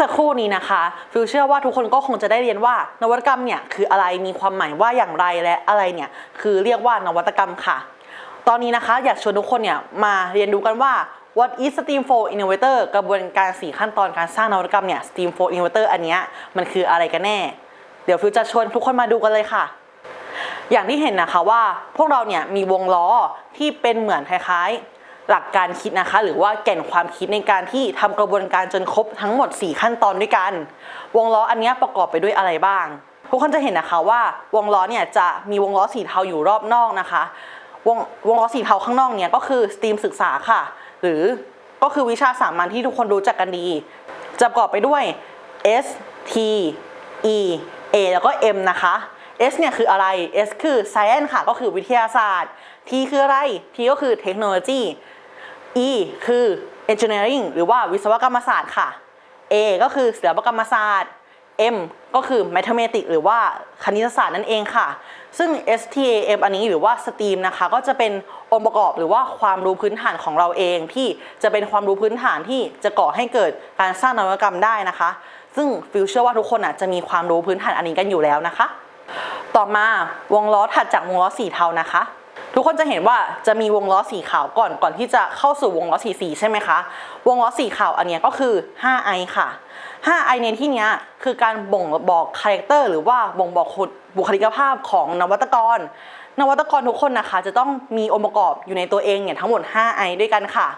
สักครู่นี้นะคะฟิวเชื่อว่าทุกคนก็คงจะได้เรียนว่านวัตกรรมเนี่ยคืออะไรมีความหมายว่าอย่างไรและอะไรเนี่ยคือเรียกว่านวัตกรรมค่ะ ตอนนี้นะคะอยากชวนทุกคนเนี่ยมาเรียนรู้กันว่า what is Steam for Innovator กระบวนการ 4 ขั้นตอนการสร้างนวัตกรรมเนี่ย Steam for Innovator อันเนี้ยมันคืออะไรกันแน่ เดี๋ยวฟิวจะชวนทุกคนมาดูกันเลยค่ะ อย่างที่เห็นนะคะว่าพวกเราเนี่ยมีวงล้อที่เป็นเหมือนคล้ายๆ หลักการคิดนะคะ หรือว่าแก่นความคิดในการที่ทำกระบวนการจนครบทั้งหมด 4 ขั้นตอนด้วยกัน วงล้ออันนี้ประกอบไปด้วยอะไรบ้าง ทุกคนจะเห็นนะคะว่าวงล้อเนี่ยจะมีวงล้อสีเทาอยู่รอบนอกนะคะ วงวงล้อสีเทาข้างนอกเนี่ยก็คือสตรีมศึกษาค่ะ หรือก็คือวิชาสามัญที่ทุกคนรู้จักกันดี จะประกอบไปด้วย S T E A แล้วก็ M นะคะ S เนี่ยคืออะไร S คือ Science ค่ะ ก็คือวิทยาศาสตร์ T คืออะไร T ก็คือเทคโนโลยี E คือ Engineering หรือว่าวิศวกรรมศาสตร์ค่ะ A ก็คือศิลปกรรมศาสตร์ M ก็คือ Mathematics หรือว่าคณิตศาสตร์นั่นเองค่ะ ซึ่ง STAM อันนี้หรือว่า STEAM นะคะ ก็จะเป็นองค์ประกอบหรือว่าความรู้พื้นฐานของเราเอง ที่จะเป็นความรู้พื้นฐานที่จะก่อให้เกิดการสร้างนวัตกรรมได้นะคะ ซึ่งฟิวเชื่อว่าทุกคนอะจะมีความรู้พื้นฐานอันนี้กันอยู่แล้วนะคะ ต่อมาวงล้อถัดจากวงล้อสีเทานะคะ ทุกคนจะเห็นว่าจะมีวงล้อสีขาวก่อนก่อนที่จะเข้าสู่วงล้อสีสีใช่ไหมคะ วงล้อสีขาวอันเนี้ยก็คือ 5i ค่ะ 5i ในที่เนี้ยคือการบ่งบอกคาแรคเตอร์หรือว่าบ่งบอกบุคลิกภาพของนวัตกร นวัตกรทุกคนนะคะ จะต้องมีองค์ประกอบอยู่ในตัวเองเนี่ยทั้งหมด 5i ด้วยกันค่ะ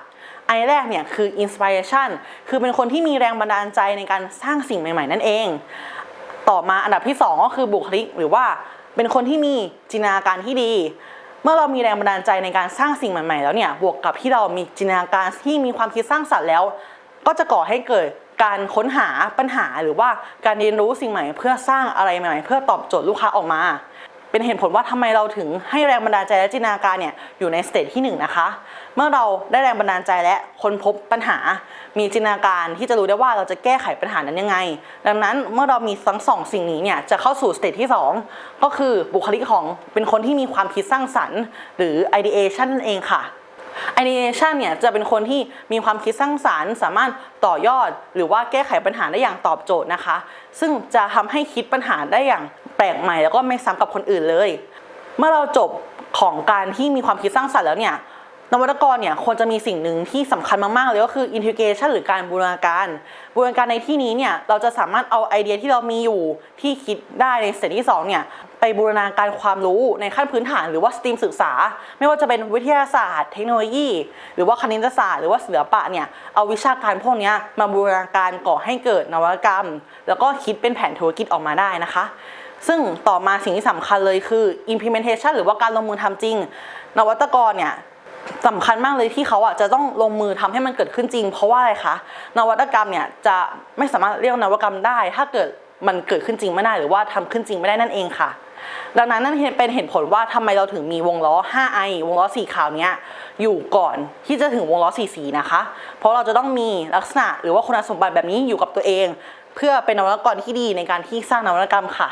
ไอแรกเนี่ยคือ inspiration คือเป็นคนที่มีแรงบันดาลใจในการสร้างสิ่งใหม่ ๆ นั่นเอง ต่อมาอันดับที่ 2 ก็คือบุคลิกหรือว่าเป็นคนที่มีจินตนาการที่ดี เมื่อเรามีแรงบันดาลใจในการสร้างสิ่งใหม่ๆ แล้วเนี่ยบวกกับที่เรามีจินตนาการที่มีความคิดสร้างสรรค์แล้ว ก็จะก่อให้เกิดการค้นหาปัญหาหรือว่าการเรียนรู้สิ่งใหม่ เพื่อสร้างอะไรใหม่ๆเพื่อตอบโจทย์ลูกค้าออกมา เป็นเหตุผลว่าทำไมเราถึงให้แรงบันดาลใจและจินตนาการเนี่ยอยู่ในสเตจที่หนึ่งนะคะ เมื่อเราได้แรงบันดาลใจและค้นพบปัญหา มีจินตนาการที่จะรู้ได้ว่าเราจะแก้ไขปัญหานั้นยังไง ดังนั้นเมื่อเรามีทั้งสองสิ่งนี้เนี่ยจะเข้าสู่สเตจที่สองก็คือบุคลิกของเป็นคนที่มีความคิดสร้างสรรค์ หรือ ideation นั่นเองค่ะ ideation เนี่ยจะเป็นคนที่มีความคิดสร้างสารรค์ สามารถต่อยอด หรือว่าแก้ไขปัญหาได้อย่างตอบโจทย์นะคะ ซึ่งจะทำให้คิดปัญหาได้อย่าง แปลกใหม่แล้วก็ไม่ซ้ำกับคนอื่นเลย เมื่อเราจบของการที่มีความคิดสร้างสรรค์แล้วเนี่ยนวัตกรเนี่ยควรจะมีสิ่งหนึ่งที่สำคัญมาก ๆ เลยก็คือ integration หรือการบูรณาการ บูรณาการในที่นี้เนี่ยเราจะสามารถเอาไอเดียที่เรามีอยู่ที่คิดได้ในสเต็ปที่สองเนี่ยไปบูรณาการความรู้ในขั้นพื้นฐานหรือว่าสตรีมศึกษา ไม่ว่าจะเป็นวิทยาศาสตร์ เทคโนโลยี หรือว่าคณิตศาสตร์หรือว่าศิลปะเนี่ยเอาวิชาการพวกนี้มาบูรณาการก่อให้เกิดนวัตกรรม แล้วก็คิดเป็นแผนธุรกิจออกมาได้นะคะ ซึ่งต่อมาสิ่งที่สำคัญเลยคือ implementation หรือว่าการลงมือทำจริง นวัตกรเนี่ยสำคัญมากเลยที่เขาอะจะต้องลงมือทำให้มันเกิดขึ้นจริง เพราะว่าอะไรคะนวัตกรรมเนี่ยจะไม่สามารถเรียกนวัตกรรมได้ ถ้าเกิดมันเกิดขึ้นจริงไม่ได้หรือว่าทำขึ้นจริงไม่ได้นั่นเองค่ะ ดังนั้นนั่นเป็นเหตุผลว่าทำไมเราถึงมีวงล้อ 5i วงล้อสีขาวเนี้ยอยู่ก่อนที่จะถึงวงล้อสีสีนะคะ เพราะเราจะต้องมีลักษณะหรือว่าคุณสมบัติแบบนี้อยู่กับตัวเอง เพื่อเป็นนวัตกรที่ดีในการที่สร้างนวัตกรรมค่ะ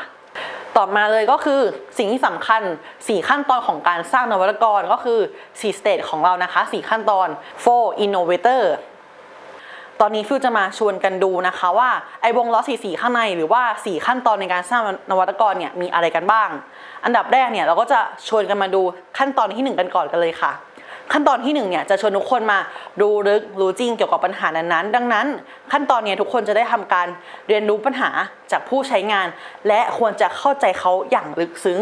ต่อมาเลยก็คือสิ่งที่สำคัญ 4 ขั้นตอนของการสร้างนวัตกรก็คือ 4 stage ของเรานะคะ 4 ขั้นตอน for innovator ตอนนี้ฟิวจะมาชวนกันดูนะคะว่าไอ้วงล้อสีสีข้างในหรือว่า4ขั้นตอนในการสร้างนวัตกรเนี่ยมีอะไรกันบ้าง อันดับแรกเนี่ยเราก็จะชวนกันมาดูขั้นตอนที่ 1 กันก่อนกันเลยค่ะ ขั้นตอนที่1เนี่ยจะชวนทุกคนมาดูลึกรู้จริงเกี่ยวกับปัญหานั้นๆ ดังนั้น ขั้นตอนเนี้ทุกคนจะได้ทำการเรียนรู้ปัญหาจากผู้ใช้งาน และควรจะเข้าใจเขาอย่างลึกซึ้ง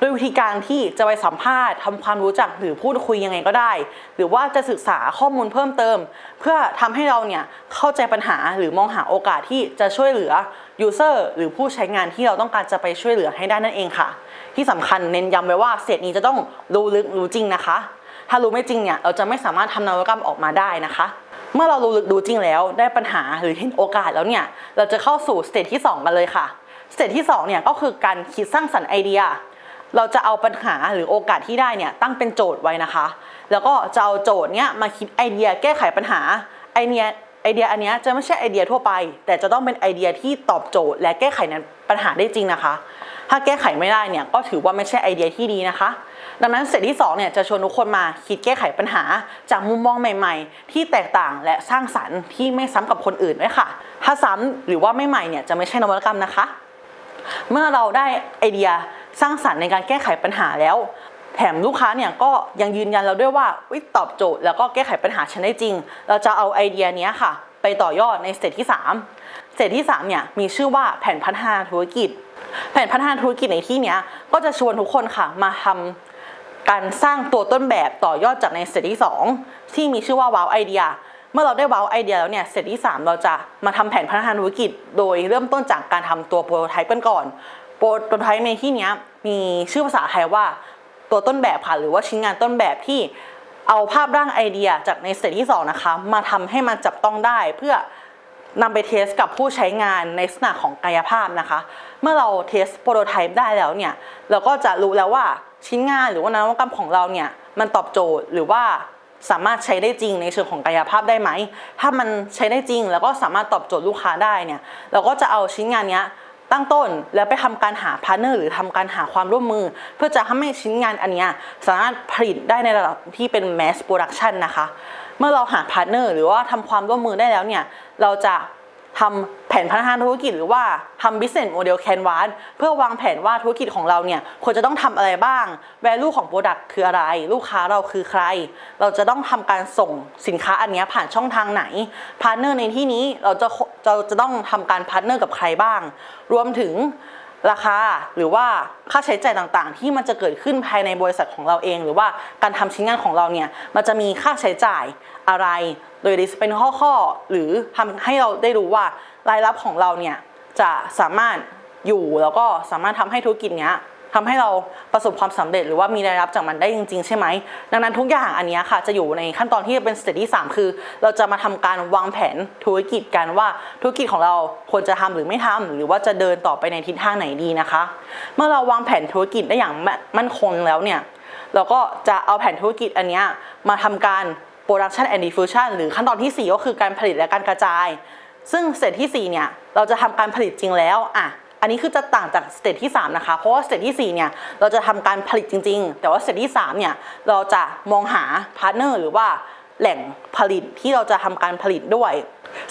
ด้วยวิธีการที่จะไปสัมภาษณ์ทำความรู้จักหรือพูดคุยยังไงก็ได้ หรือว่าจะศึกษาข้อมูลเพิ่มเติม เพื่อทำให้เราเนี่ยเข้าใจปัญหาหรือมองหาโอกาสที่จะช่วยเหลือ user หรือผู้ใช้งานที่เราต้องการจะไปช่วยเหลือให้ได้นั่นเองค่ะ ที่สำคัญเน้นย้ำไว้ว่าเศษนี้จะต้องรู้ลึกรู้จริงนะคะ ถ้ารู้ไม่จริงเนี่ยเราจะไม่สามารถทำนวัตกรรมออกมาได้นะคะ เมื่อเรารู้ลึกรู้จริงแล้วได้ปัญหาหรือเห็นโอกาสแล้วเนี่ยเราจะเข้าสู่สเตจที่2กันเลยค่ะสเตจที่2เนี่ยก็คือการคิดสร้างสรรค์ไอเดีย เราจะเอาปัญหาหรือโอกาสที่ได้เนี่ยตั้งเป็นโจทย์ไว้นะคะ แล้วก็จะเอาโจทย์เนี้ยมาคิดไอเดียแก้ไขปัญหาไอเดียไอเดียอันเนี้ยจะไม่ใช่ไอเดียทั่วไป แต่จะต้องเป็นไอเดียที่ตอบโจทย์ และแก้ไขนั้นปัญหาได้จริงนะคะ ถ้าแก้ไขไม่ได้เนี่ยก็ถือว่าไม่ใช่ไอเดียที่ดีนะคะ ดังนั้นเสร็จที่2เนี่ยจะชวนทุกคนมาคิดแก้ไขปัญหา จากมุมมองใหม่ ๆ ที่แตกต่างและสร้างสรรค์ที่ไม่ซ้ำกับคนอื่นด้วยค่ะ ถ้าซ้ำหรือว่าไม่ใหม่เนี่ยจะไม่ใช่นวัตกรรมนะคะ เมื่อเราได้ไอเดียสร้างสรรค์ในการแก้ไขปัญหาแล้วแถมลูกค้าเนี่ยก็ยังยืนยันเราด้วยว่าวิตอบโจทย์ แล้วก็แก้ไขปัญหาฉันได้จริง เราจะเอาไอเดียเนี้ยค่ะ ไปต่อยอดในสเตจที่ 3 สเตจที่3เนี่ยมีชื่อว่าแผนพัฒนาธุรกิจ แผนพัฒนาธุรกิจในที่เนี้ยก็จะชวนทุกคนค่ะมาทำการสร้างตัวต้นแบบต่อยอดจากในสเตจที่ 2 ที่มีชื่อว่าว้าวไอเดียเมื่อเราได้ว้าวไอเดียแล้วเนี่ยสเตจที่ 3 เราจะมาทำแผนพัฒนาธุรกิจ โดยเริ่มต้นจากการทำตัวโปรโตไทป์กันก่อนโปรโตไทป์ในที่เนี้ยมีชื่อภาษาไทยว่าตัวต้นแบบค่ะหรือว่าชิ้นงานต้นแบบที่ เอาภาพร่างไอเดียจากในสเตจที่ 2 นะคะ มาทำให้มันจับต้องได้เพื่อนำไปเทสกับผู้ใช้งานในลักษณะของกายภาพนะคะ เมื่อเราเทสโปรโตไทป์ได้แล้วเนี่ย เราก็จะรู้แล้วว่าชิ้นงานหรือว่านวัตกรรมของเราเนี่ยมันตอบโจทย์หรือว่าสามารถใช้ได้จริงในเชิงของกายภาพได้ไหม ถ้ามันใช้ได้จริงแล้วก็สามารถตอบโจทย์ลูกค้าได้เนี่ย เราก็จะเอาชิ้นงานเนี้ย ตั้งต้นแล้วไปทำการหาพาร์เนอร์หรือทำการหาความร่วมมือ เพื่อจะทำให้ชิ้นงานอันเนี้ยสามารถผลิตได้ในระดับที่เป็นแมสโปรดักชันนะคะ เมื่อเราหาพาร์เนอร์หรือว่าทำความร่วมมือได้แล้วเนี่ยเราจะ ทำแผนพัฒนาธุรกิจหรือว่าทำ business model canvas เพื่อวางแผนว่าธุรกิจของเราเนี่ยควรจะต้องทำอะไรบ้าง value ของ product คืออะไร ลูกค้าเราคือใคร เราจะต้องทำการส่งสินค้าอันนี้ผ่านช่องทางไหนพาร์ทเนอร์ในที่นี้เราจะเราจะต้องทำการพาร์ทเนอร์กับใครบ้าง รวมถึง ราคาหรือว่าค่าใช้จ่ายต่างๆ ที่มันจะเกิดขึ้นภายในบริษัทของเราเอง หรือว่าการทำชิ้นงานของเราเนี่ยมันจะมีค่าใช้จ่ายอะไรโดยดิสเป็นข้อๆหรือทำให้เราได้รู้ว่ารายรับของเราเนี่ยจะสามารถอยู่แล้วก็สามารถทำให้ธุรกิจเนี้ย ทำให้เราประสบความสำเร็จหรือว่ามีรายรับจากมันได้จริง ๆ ใช่ไหม ดังนั้นทุกอย่างอันนี้ค่ะจะอยู่ในขั้นตอนที่เป็นสเตจที่ 3 คือ เราจะมาทำการวางแผนธุรกิจกันว่าธุรกิจของเราควรจะทำหรือไม่ทำหรือว่าจะเดินต่อไปในทิศทางไหนดีนะคะ เมื่อเราวางแผนธุรกิจได้อย่างมั่นคงแล้วเนี่ยเราก็จะเอาแผนธุรกิจอันนี้มาทำการ production and diffusion หรือขั้นตอนที่ 4 ก็คือการผลิตและการกระจาย ซึ่งสเตจที่ 4 เนี่ย เราจะทำการผลิตจริงแล้วอะ อันนี้คือจะต่างจากสเตจที่ 3 นะคะ เพราะว่าสเตจที่4เนี่ยเราจะทำการผลิตจริง ๆ แต่ว่าสเตจที่3เนี่ยเราจะมองหาพาร์ทเนอร์หรือว่าแหล่งผลิตที่เราจะทำการผลิตด้วย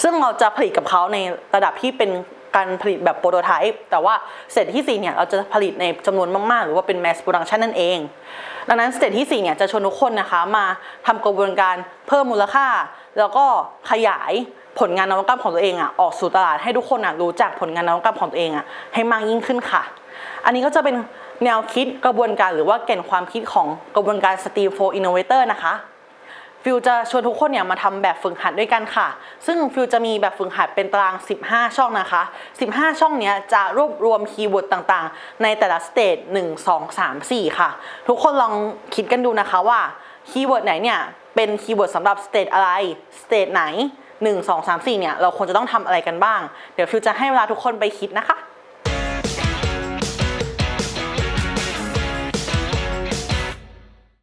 ซึ่งเราจะผลิตกับเขาในระดับที่เป็น การผลิตแบบโปรโตไทป์แต่ว่าสเตจที่ 4 เนี่ยเราจะผลิตในจำนวนมาก ๆ หรือว่าเป็น mass production นั่นเอง ดังนั้นสเตจที่ 4 เนี่ยจะชวนทุกคนนะคะมาทำกระบวนการเพิ่มมูลค่า แล้วก็ขยายผลงานนวัตกรรมของตัวเองอะออกสู่ตลาดให้ทุกคนอะรู้จักผลงานนวัตกรรมของตัวเองอะให้มากยิ่งขึ้นค่ะ อันนี้ก็จะเป็นแนวคิดกระบวนการหรือว่าแก่นความคิดของกระบวนการ Steam for Innovator นะคะ ฟิวจะชวนทุกคนเนี่ยมาทำแบบฝึกหัดด้วยกันค่ะ ซึ่งฟิวจะมีแบบฝึกหัดเป็นตาราง 15 ช่องนะคะ 15 ช่องเนี้ยจะรวบรวมคีย์เวิร์ดต่างๆ ในแต่ละสเตจ1 2 3 4 ค่ะ ทุกคนลองคิดกันดูนะคะว่าคีย์เวิร์ดไหนเนี่ยเป็นคีย์เวิร์ดสำหรับสเตจอะไรสเตจไหน 1 2 3 4เนี่ยเราควรจะต้องทำอะไรกันบ้าง เดี๋ยวฟิวจะให้เวลาทุกคนไปคิดนะคะ